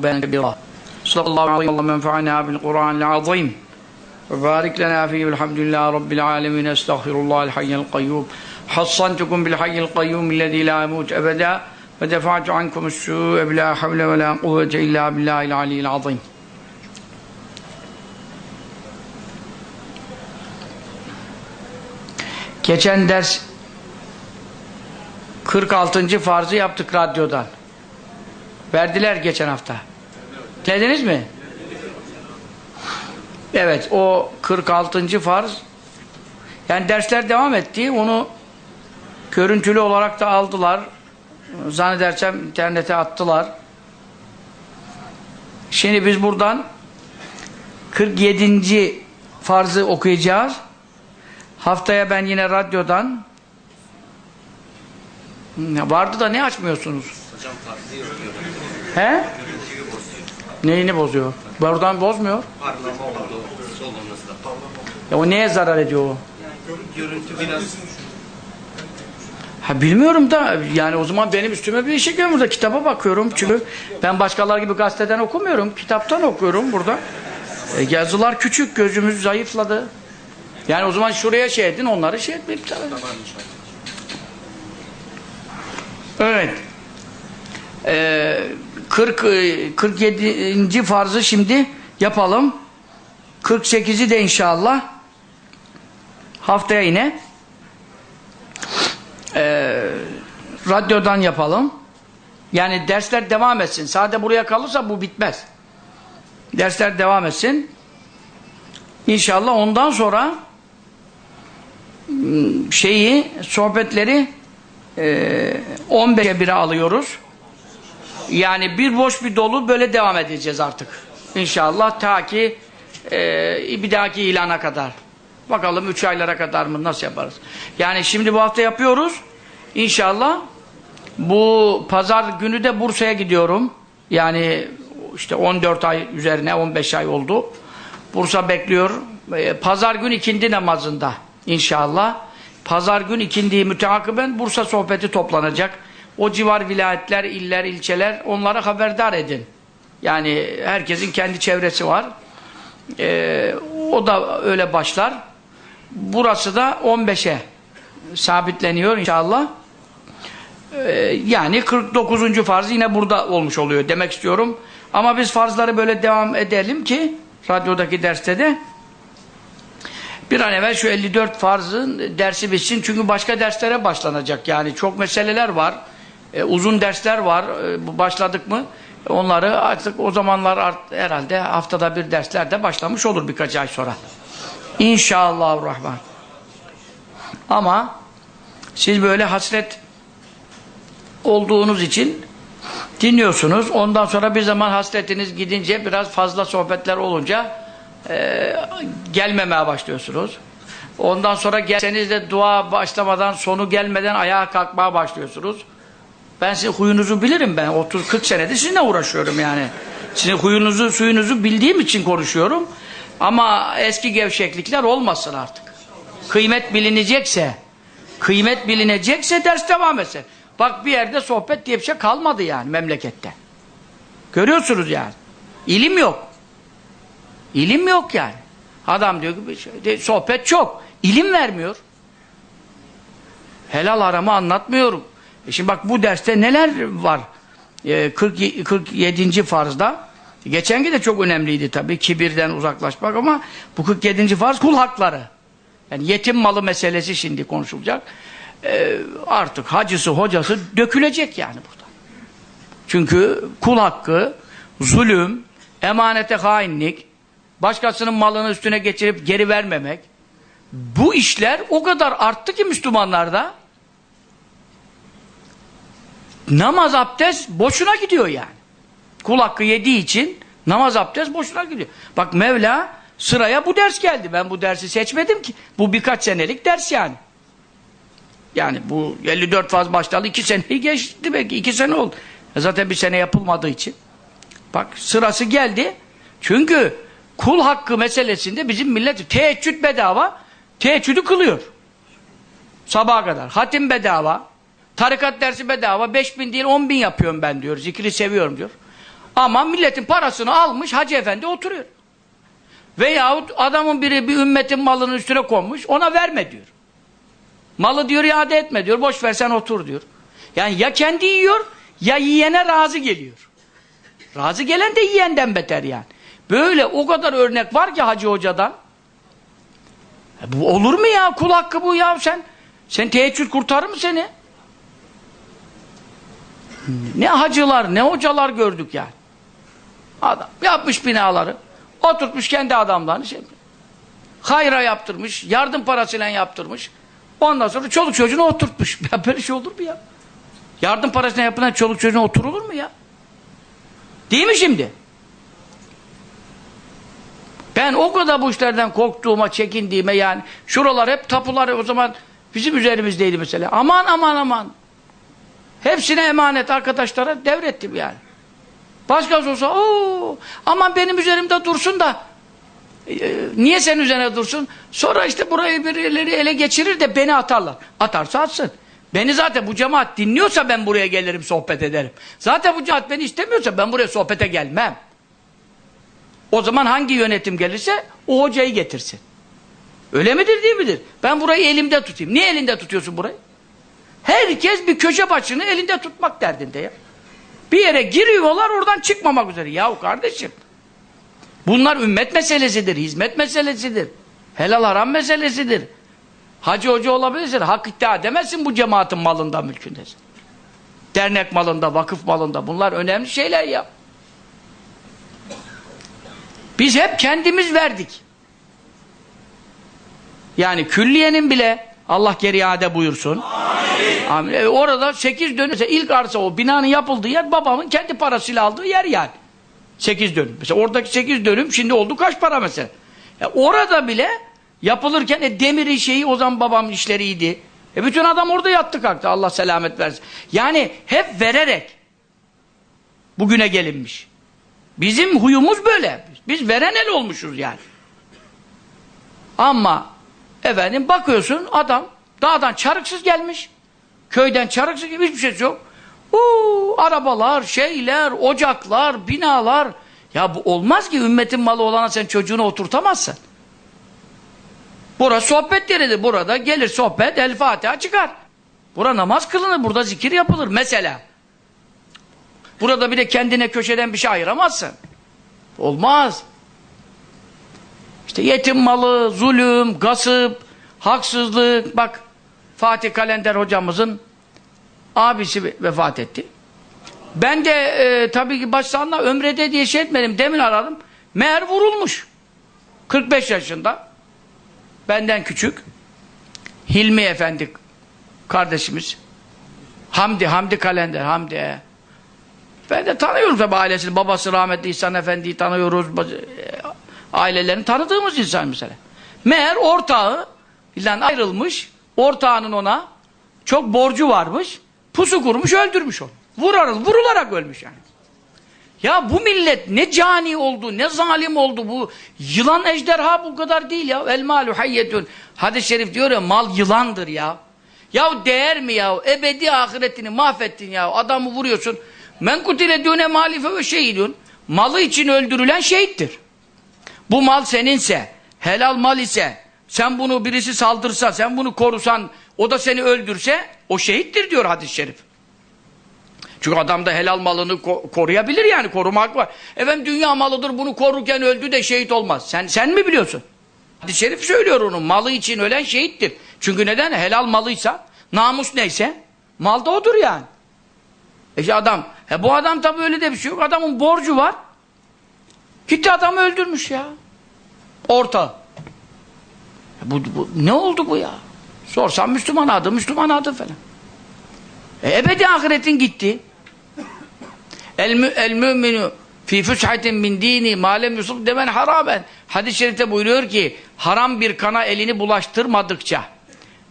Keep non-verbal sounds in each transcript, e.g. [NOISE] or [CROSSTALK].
بينك بالله صلى الله عليه وسلم انفعنا بالقرآن العظيم وبارك لنا فيه والحمد لله رب العالمين استغفر الله الحي القيوم حصنتكم بالحي القيوم الذي لا يموت أبدا ودفعت عنكم السوء بلا حول ولا قوة إلا بالله العلي العظيم Geçen ders 46. farzı yaptık radyodan. Verdiler geçen hafta. Dinlediniz mi? Evet o 46. farz yani dersler devam etti. Onu görüntülü olarak da aldılar. Zannedersem internete attılar. Şimdi biz buradan 47. farzı okuyacağız. Haftaya ben yine radyodan vardı da ne açmıyorsunuz? Hocam. He? Neyini bozuyor? Buradan bozmuyor. Parlama oldu solunuzda. Ya o neye zarar ediyor o? Görüntü biraz Ha bilmiyorum da yani o zaman benim üstüme bir işi görüyorum burada kitaba bakıyorum çünkü ben başkalar gibi gazeteden okumuyorum kitaptan okuyorum burada e, yazılar küçük gözümüz zayıfladı yani o zaman şuraya şey edin onları şey etmeyip tabii. evet ee, 40 e, 47. farzı şimdi yapalım 48'i de inşallah haftaya yine e, radyodan yapalım. Yani dersler devam etsin. Sadece buraya kalırsa bu bitmez. Dersler devam etsin. İnşallah ondan sonra şeyi, sohbetleri e, 15'e 1'e alıyoruz. Yani bir boş bir dolu böyle devam edeceğiz artık. İnşallah ta ki e, bir dahaki ilana kadar. Bakalım 3 aylara kadar mı nasıl yaparız? Yani şimdi bu hafta yapıyoruz. İnşallah bu pazar günü de Bursa'ya gidiyorum. Yani işte 14 ay üzerine 15 ay oldu. Bursa bekliyor. Ee, Pazar gün ikindi namazında inşallah. Pazar gün ikindiyi müteakiben Bursa sohbeti toplanacak. O civar vilayetler, iller, ilçeler onlara haberdar edin. Yani herkesin kendi çevresi var. Ee, o da öyle başlar. Burası da 15'e sabitleniyor inşallah. Ee, yani 49. farz yine burada olmuş oluyor demek istiyorum. Ama biz farzları böyle devam edelim ki radyodaki derste de bir an evvel şu 54 farzın dersi bitsin. Çünkü başka derslere başlanacak. Yani çok meseleler var. Ee, uzun dersler var. Bu başladık mı onları artık o zamanlar art, herhalde haftada bir dersler de başlamış olur birkaç ay sonra. İnşallahurrahman. Ama siz böyle hasret olduğunuz için dinliyorsunuz. Ondan sonra bir zaman hasretiniz gidince biraz fazla sohbetler olunca e, gelmemeye başlıyorsunuz. Ondan sonra gelseniz de dua başlamadan sonu gelmeden ayağa kalkmaya başlıyorsunuz. Ben sizin huyunuzu bilirim ben. 30-40 senedir sizinle uğraşıyorum yani. Sizin huyunuzu, suyunuzu bildiğim için konuşuyorum. Ama eski gevşeklikler olmasın artık. Kıymet bilinecekse, kıymet bilinecekse ders devam etsin. Bak bir yerde sohbet diye bir şey kalmadı yani memlekette. Görüyorsunuz yani. İlim yok. İlim yok yani. Adam diyor ki şey, sohbet çok. İlim vermiyor. Helal haramı anlatmıyorum. E şimdi bak bu derste neler var? E, 40, 47. farzda. Geçenki de çok önemliydi tabii. Kibirden uzaklaşmak ama bu 47. farz kul hakları. Yani yetim malı meselesi şimdi konuşulacak. Ee, artık hacısı hocası dökülecek yani burada. Çünkü kul hakkı, zulüm, emanete hainlik, başkasının malını üstüne geçirip geri vermemek, bu işler o kadar arttı ki Müslümanlarda namaz abdest boşuna gidiyor yani. Kul hakkı yediği için namaz abdest boşuna gidiyor. Bak Mevla sıraya bu ders geldi. Ben bu dersi seçmedim ki. Bu birkaç senelik ders yani. Yani bu 54 faz başladı. iki seneyi geçti belki. iki sene oldu. E zaten bir sene yapılmadığı için. Bak sırası geldi. Çünkü kul hakkı meselesinde bizim millet teheccüd bedava. Teheccüdü kılıyor. Sabaha kadar. Hatim bedava. Tarikat dersi bedava. 5 bin değil 10 bin yapıyorum ben diyor. Zikri seviyorum diyor. Ama milletin parasını almış Hacı Efendi oturuyor. Veyahut adamın biri bir ümmetin malının üstüne konmuş ona verme diyor. Malı diyor iade etme diyor. Boş ver sen otur diyor. Yani ya kendi yiyor ya yiyene razı geliyor. Razı gelen de yiyenden beter yani. Böyle o kadar örnek var ki Hacı Hoca'dan. E bu olur mu ya? Kul hakkı bu ya sen. Sen teheccüd kurtarır mı seni? Ne hacılar, ne hocalar gördük yani. Adam yapmış binaları. Oturtmuş kendi adamlarını şey. Hayra yaptırmış, yardım parasıyla yaptırmış. Ondan sonra çoluk çocuğunu oturtmuş. [LAUGHS] Ya böyle şey olur mu ya? Yardım parasıyla yapılan çoluk çocuğuna oturulur mu ya? Değil mi şimdi? Ben o kadar bu işlerden korktuğuma, çekindiğime yani şuralar hep tapuları o zaman bizim üzerimizdeydi mesela. Aman aman aman. Hepsine emanet arkadaşlara devrettim yani. Başkası olsa ooo aman benim üzerimde dursun da e, niye senin üzerine dursun? Sonra işte burayı birileri ele geçirir de beni atarlar. Atarsa atsın. Beni zaten bu cemaat dinliyorsa ben buraya gelirim sohbet ederim. Zaten bu cemaat beni istemiyorsa ben buraya sohbete gelmem. O zaman hangi yönetim gelirse o hocayı getirsin. Öyle midir değil midir? Ben burayı elimde tutayım. Niye elinde tutuyorsun burayı? Herkes bir köşe başını elinde tutmak derdinde ya. Bir yere giriyorlar oradan çıkmamak üzere. Yahu kardeşim. Bunlar ümmet meselesidir, hizmet meselesidir. Helal haram meselesidir. Hacı hoca olabilirsin, hak iddia edemezsin bu cemaatin malında, mülkündesin. Dernek malında, vakıf malında. Bunlar önemli şeyler ya. Biz hep kendimiz verdik. Yani külliyenin bile Allah geri iade buyursun. Amin. Amin. E, orada sekiz dönüm. Mesela ilk arsa o binanın yapıldığı yer babamın kendi parasıyla aldığı yer yani. Sekiz dönüm. Mesela oradaki sekiz dönüm şimdi oldu kaç para mesela? E, orada bile yapılırken e, demiri şeyi o zaman babamın işleriydi. E bütün adam orada yattı kalktı. Allah selamet versin. Yani hep vererek bugüne gelinmiş. Bizim huyumuz böyle. Biz veren el olmuşuz yani. Ama efendim bakıyorsun adam dağdan çarıksız gelmiş. Köyden çarıksız gibi hiçbir şey yok. Uuu arabalar, şeyler, ocaklar, binalar. Ya bu olmaz ki ümmetin malı olana sen çocuğunu oturtamazsın. Burası sohbet yeridir. Burada gelir sohbet, El Fatiha çıkar. Burada namaz kılınır, burada zikir yapılır mesela. Burada bir de kendine köşeden bir şey ayıramazsın. Olmaz. İşte yetim malı, zulüm, gasıp, haksızlık. Bak Fatih Kalender hocamızın abisi vefat etti. Ben de e, tabii ki başsağında ömrede diye şey etmedim. Demin aradım. Meğer vurulmuş. 45 yaşında. Benden küçük. Hilmi Efendi kardeşimiz. Hamdi, Hamdi Kalender, Hamdi. Ben de tanıyorum tabii ailesini. Babası rahmetli İhsan Efendi'yi tanıyoruz. Ailelerini tanıdığımız insan mesela. Meğer ortağı ilan ayrılmış. Ortağının ona çok borcu varmış. Pusu kurmuş, öldürmüş onu. Vurarak, vurularak ölmüş yani. Ya bu millet ne cani oldu, ne zalim oldu bu. Yılan ejderha bu kadar değil ya. El malu hayyetun. Hadis-i şerif diyor ya mal yılandır ya. Ya değer mi ya? Ebedi ahiretini mahvettin ya. Adamı vuruyorsun. Men kutile düne malife ve şehidun. Malı için öldürülen şehittir. Bu mal seninse, helal mal ise, sen bunu birisi saldırsa, sen bunu korusan, o da seni öldürse, o şehittir diyor hadis-i şerif. Çünkü adam da helal malını ko koruyabilir yani, korumak var. Efendim dünya malıdır, bunu korurken öldü de şehit olmaz. Sen sen mi biliyorsun? Hadis-i şerif söylüyor onu, malı için ölen şehittir. Çünkü neden? Helal malıysa, namus neyse, mal da odur yani. E adam, he bu adam tabii öyle de bir şey yok, adamın borcu var. Gitti adamı öldürmüş ya. Orta. Bu, bu, ne oldu bu ya? Sorsam Müslüman adı, Müslüman adı falan. E, ebedi ahiretin gitti. El, mü, el müminu fi fushatin min dini malem yusuf demen haraben. Hadis-i şerifte buyuruyor ki haram bir kana elini bulaştırmadıkça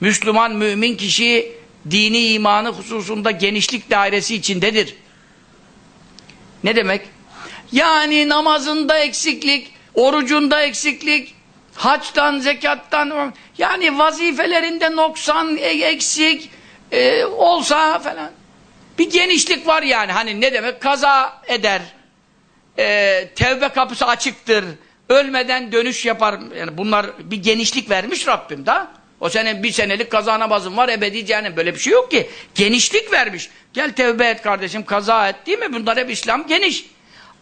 Müslüman mümin kişi dini imanı hususunda genişlik dairesi içindedir. Ne demek? Yani namazında eksiklik, orucunda eksiklik, haçtan, zekattan, yani vazifelerinde noksan, e, eksik e, olsa falan. Bir genişlik var yani. Hani ne demek? Kaza eder. e, tevbe kapısı açıktır. Ölmeden dönüş yapar. Yani bunlar bir genişlik vermiş Rabbim da. O senin bir senelik kaza namazın var ebedi cehennem. Böyle bir şey yok ki. Genişlik vermiş. Gel tevbe et kardeşim kaza et değil mi? Bunlar hep İslam geniş.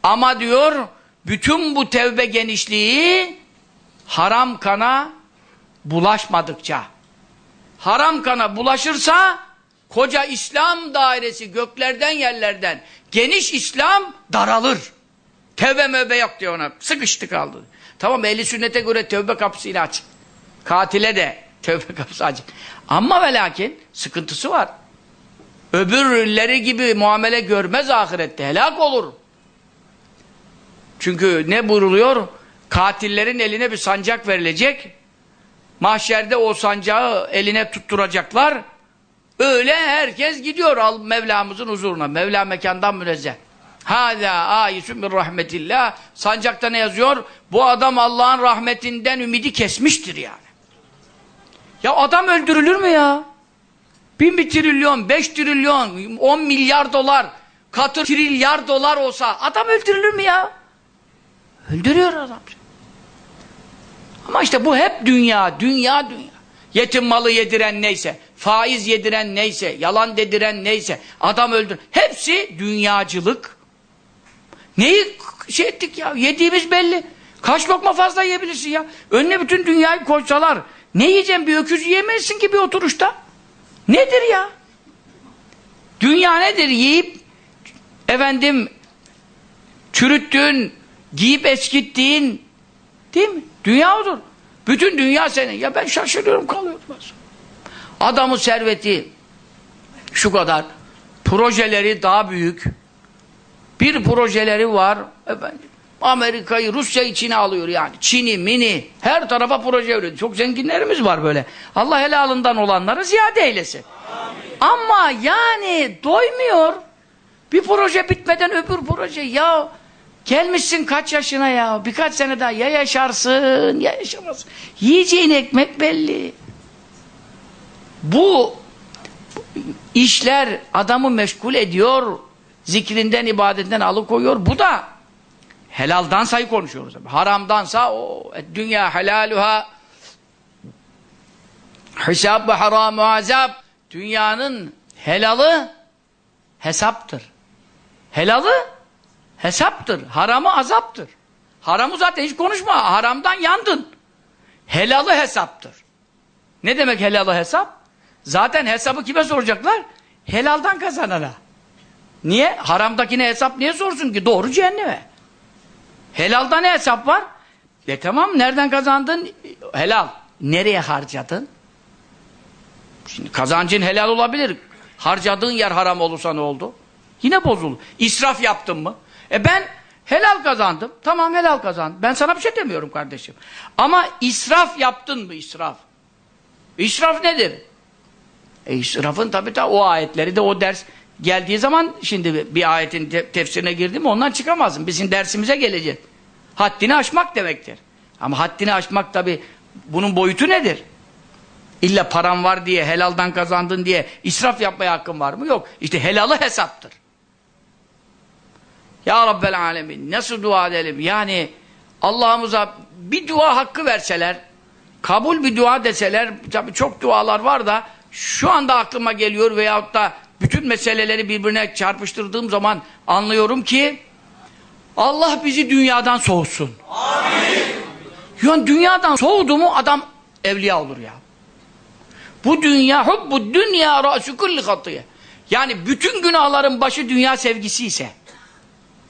Ama diyor bütün bu tevbe genişliği haram kana bulaşmadıkça. Haram kana bulaşırsa koca İslam dairesi göklerden yerlerden geniş İslam daralır. Tevbe mevbe yok diyor ona. Sıkıştı kaldı. Tamam ehli sünnete göre tevbe kapısıyla açık. Katile de tevbe kapısı açık. Ama ve lakin sıkıntısı var. Öbürleri gibi muamele görmez ahirette. Helak olur. Çünkü ne buyruluyor? Katillerin eline bir sancak verilecek. Mahşerde o sancağı eline tutturacaklar. Öyle herkes gidiyor al Mevlamızın huzuruna. Mevla mekandan münezzeh. Hâzâ âyisün bir rahmetillah. Sancakta ne yazıyor? Bu adam Allah'ın rahmetinden ümidi kesmiştir yani. Ya adam öldürülür mü ya? Bin bir trilyon, beş trilyon, on milyar dolar, katır trilyar dolar olsa adam öldürülür mü ya? Öldürüyor adam. Ama işte bu hep dünya, dünya, dünya. Yetim malı yediren neyse, faiz yediren neyse, yalan dediren neyse, adam öldür. Hepsi dünyacılık. Neyi şey ettik ya? Yediğimiz belli. Kaç lokma fazla yiyebilirsin ya? Önüne bütün dünyayı koysalar, ne yiyeceksin? Bir öküz yiyemezsin ki bir oturuşta. Nedir ya? Dünya nedir? Yiyip efendim çürüttüğün, giyip eskittiğin değil mi? Dünya odur. Bütün dünya senin. Ya ben şaşırıyorum kalıyorum. Adamın serveti şu kadar. Projeleri daha büyük. Bir projeleri var. Efendim, Amerika'yı, Rusya içine alıyor yani. Çin'i, mini, her tarafa proje üretiyor. Çok zenginlerimiz var böyle. Allah helalından olanları ziyade eylesin. Ama yani doymuyor. Bir proje bitmeden öbür proje. Ya gelmişsin kaç yaşına ya. Birkaç sene daha ya yaşarsın ya yaşamazsın. Yiyeceğin ekmek belli. Bu işler adamı meşgul ediyor. Zikrinden, ibadetinden alıkoyuyor. Bu da helaldan sayı konuşuyoruz. Haramdansa o dünya helaluha hesab ve haram azab dünyanın helalı hesaptır. Helalı hesaptır. Haramı azaptır. Haramı zaten hiç konuşma. Haramdan yandın. Helalı hesaptır. Ne demek helalı hesap? Zaten hesabı kime soracaklar? Helaldan kazanana. Niye? Haramdakine hesap niye sorsun ki? Doğru cehenneme. Helalda ne hesap var? E tamam nereden kazandın? Helal. Nereye harcadın? Şimdi kazancın helal olabilir. Harcadığın yer haram olursa ne oldu? Yine bozulur. İsraf yaptın mı? E ben helal kazandım. Tamam helal kazandım. Ben sana bir şey demiyorum kardeşim. Ama israf yaptın mı israf? İsraf nedir? E israfın tabi da o ayetleri de o ders geldiği zaman şimdi bir ayetin te tefsirine girdi ondan çıkamazsın. Bizim dersimize gelecek. Haddini aşmak demektir. Ama haddini aşmak tabi bunun boyutu nedir? İlla paran var diye, helaldan kazandın diye israf yapmaya hakkın var mı? Yok. İşte helalı hesaptır. Ya Rabbel Alemin nasıl dua edelim? Yani Allah'ımıza bir dua hakkı verseler, kabul bir dua deseler, tabi çok dualar var da şu anda aklıma geliyor veyahut da bütün meseleleri birbirine çarpıştırdığım zaman anlıyorum ki Allah bizi dünyadan soğutsun. Amin. Yani dünyadan soğudu mu adam evliya olur ya. Bu dünya hubbu dünya ra'su kulli. Yani bütün günahların başı dünya sevgisi ise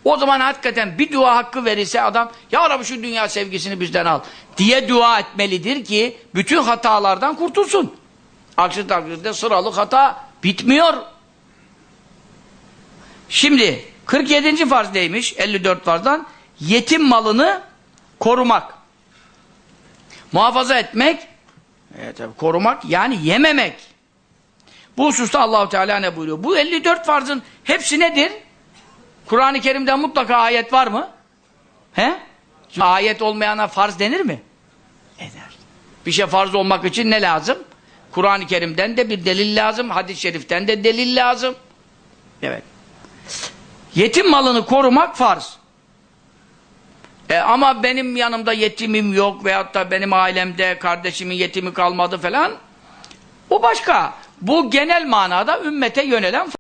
o zaman hakikaten bir dua hakkı verirse adam Ya Rabbi şu dünya sevgisini bizden al diye dua etmelidir ki bütün hatalardan kurtulsun. Aksi takdirde sıralı hata bitmiyor. Şimdi 47. farz neymiş? 54 farzdan yetim malını korumak. Muhafaza etmek evet, tabii, korumak yani yememek. Bu hususta Allahu Teala ne buyuruyor? Bu 54 farzın hepsi nedir? Kur'an-ı Kerim'de mutlaka ayet var mı? He? Ayet olmayana farz denir mi? Eder. Bir şey farz olmak için ne lazım? Kur'an-ı Kerim'den de bir delil lazım, hadis-i şeriften de delil lazım. Evet. Yetim malını korumak farz. E, ama benim yanımda yetimim yok veyahut da benim ailemde kardeşimin yetimi kalmadı falan. O başka. Bu genel manada ümmete yönelen